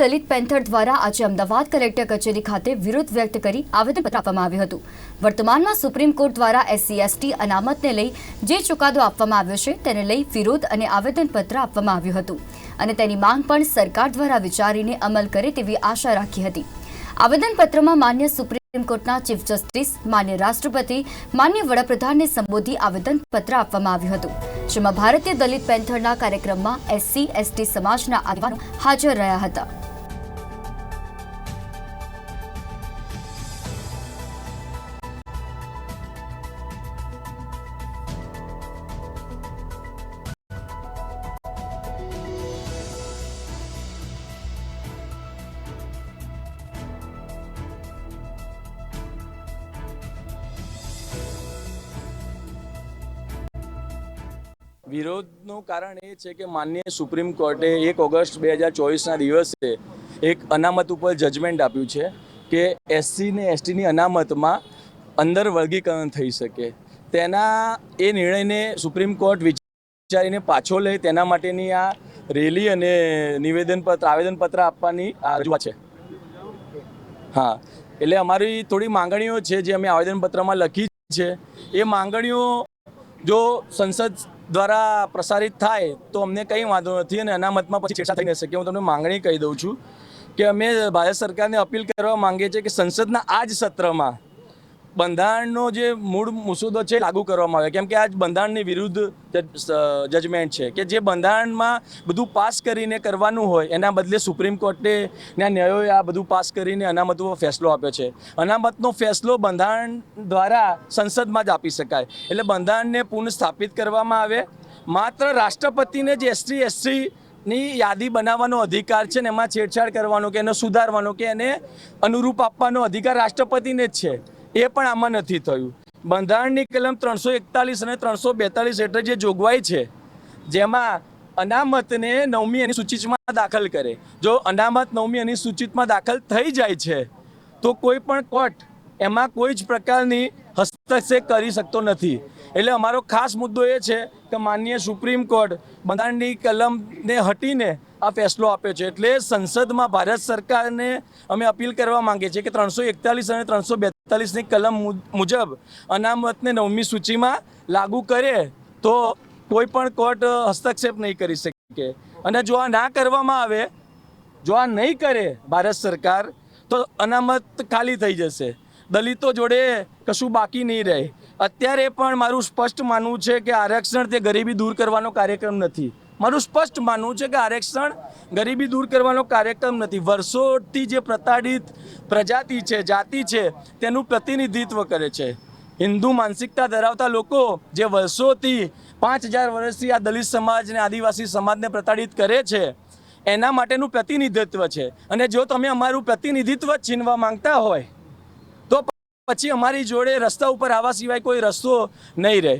દલિત panther દ્વારા આજે Ahmedabad collector કચેરી ખાતે વિરોધ વ્યક્ત કરી આવેદનપત્ર આપવામાં આવ્યું હતું. વર્તમાનમાં સુપ્રીમ કોર્ટ દ્વારા એસસી, એસટી અનામતને લઈ જે ચુકાદો આપવામાં આવ્યો છે તેને લઈ વિરોધ અને આવેદનપત્ર આપવામાં આવ્યું હતું અને તેની માંગ પણ સરકાર દ્વારા વિચારીને અમલ કરે તેવી આશા રાખી હતી. આવેદનપત્રમાં માન્ય સુપ્રીમ કોર્ટના ચીફ જસ્ટિસ, માન્ય રાષ્ટ્રપતિ, માન્ય વડાપ્રધાનને સંબોધી આવેદનપત્ર આપવામાં આવ્યું હતું, જેમાં ભારતીય દલિત પેન્થરના કાર્યક્રમમાં એસસી, એસટી સમાજના આગેવાનો હાજર રહ્યા હતા. વિરોધનું કારણ એ છે કે માન્ય સુપ્રીમ કોર્ટે એક ઓગસ્ટ બે હજાર ચોવીસના દિવસે એક અનામત ઉપર જજમેન્ટ આપ્યું છે કે એસસી ને એસટીની અનામતમાં અંદર વર્ગીકરણ થઈ શકે. તેના એ નિર્ણયને સુપ્રીમ કોર્ટ વિચારીને પાછો લે, તેના માટેની આ રેલી અને નિવેદનપત્ર આવેદનપત્ર આપવાની રજૂઆત છે. હા, એટલે અમારી થોડી માંગણીઓ છે જે અમે આવેદનપત્રમાં લખી છે. એ માંગણીઓ જો સંસદ દ્વારા પ્રસારિત થાય તો અમને કંઈ વાંધો નથી અને અનામતમાં પછી છેડછાડ થઈ ન શકે. હું તમને માંગણી કહી દઉં છું કે અમે ભારત સરકારને અપીલ કરવા માંગીએ છીએ કે સંસદના આ જ સત્રમાં બંધારણનો જે મૂળ મુસુદો છે લાગુ કરવામાં આવે કેમ કે આ બંધારણની વિરુદ્ધ જજમેન્ટ છે. કે જે બંધારણમાં બધું પાસ કરીને કરવાનું હોય, એના બદલે સુપ્રીમ કોર્ટે ના ન્યાયોએ આ બધું પાસ કરીને અનામતનો ફેસલો આપ્યો છે. અનામતનો ફેસલો બંધારણ દ્વારા સંસદમાં જ આપી શકાય. એટલે બંધારણને પુનઃ સ્થાપિત કરવામાં આવે. માત્ર રાષ્ટ્રપતિને જ એસટી એસસી ની યાદી બનાવવાનો અધિકાર છે ને એમાં છેડછાડ કરવાનો કે એને સુધારવાનો કે એને અનુરૂપ આપવાનો અધિકાર રાષ્ટ્રપતિને જ છે. એ પણ આમાં નથી થયું. બંધારણની કલમ ત્રણસો એકતાલીસ અને ત્રણસો બેતાલીસ હેઠળ જે જોગવાઈ છે, જેમાં અનામતને નવમી એની સૂચિતમાં દાખલ કરે. જો અનામત નવમી એની સૂચિતમાં દાખલ થઈ જાય છે, તો કોઈ પણ કોર્ટ એમાં કોઈ જ પ્રકારની હસ્તક્ષેપ કરી શકતો નથી. એટલે અમારો ખાસ મુદ્દો એ છે કે માનનીય સુપ્રીમ કોર્ટ બંધારણની કલમને હટીને આ ફેસલો આપ્યો છે. એટલે સંસદમાં ભારત સરકારને અમે અપીલ કરવા માંગીએ છીએ કે ત્રણસો એકતાલીસ અને ત્રણસો બેતાલીસની કલમ મુજબ અનામતને નવમી સૂચિમાં લાગુ કરે તો કોઈ પણ કોર્ટ હસ્તક્ષેપ નહીં કરી શકે. અને જો આ ના કરવામાં આવે, જો આ નહીં કરે ભારત સરકાર, તો અનામત ખાલી થઈ જશે. દલિતો જોડે કશું બાકી નહીં રહે. અત્યારે પણ મારું સ્પષ્ટ માનવું છે કે આરક્ષણ તે ગરીબી દૂર કરવાનો કાર્યક્રમ નથી. મારું સ્પષ્ટ માનવું છે કે આરક્ષણ ગરીબી દૂર કરવાનો કાર્યક્રમ નથી. વર્ષોથી જે પ્રતાડિત પ્રજાતિ છે, જાતિ છે, તેનું પ્રતિનિધિત્વ કરે છે. હિન્દુ માનસિકતા ધરાવતા લોકો જે વર્ષોથી પાંચ હજાર વર્ષથી આ દલિત સમાજ અને આદિવાસી સમાજને પ્રતાડિત કરે છે, એના માટેનું પ્રતિનિધિત્વ છે. અને જો તમે અમારું પ્રતિનિધિત્વ છીનવા માંગતા હોય પછી અમારી જોડે રસ્તા ઉપર આવવા સિવાય કોઈ રસ્તો નહીં રહે.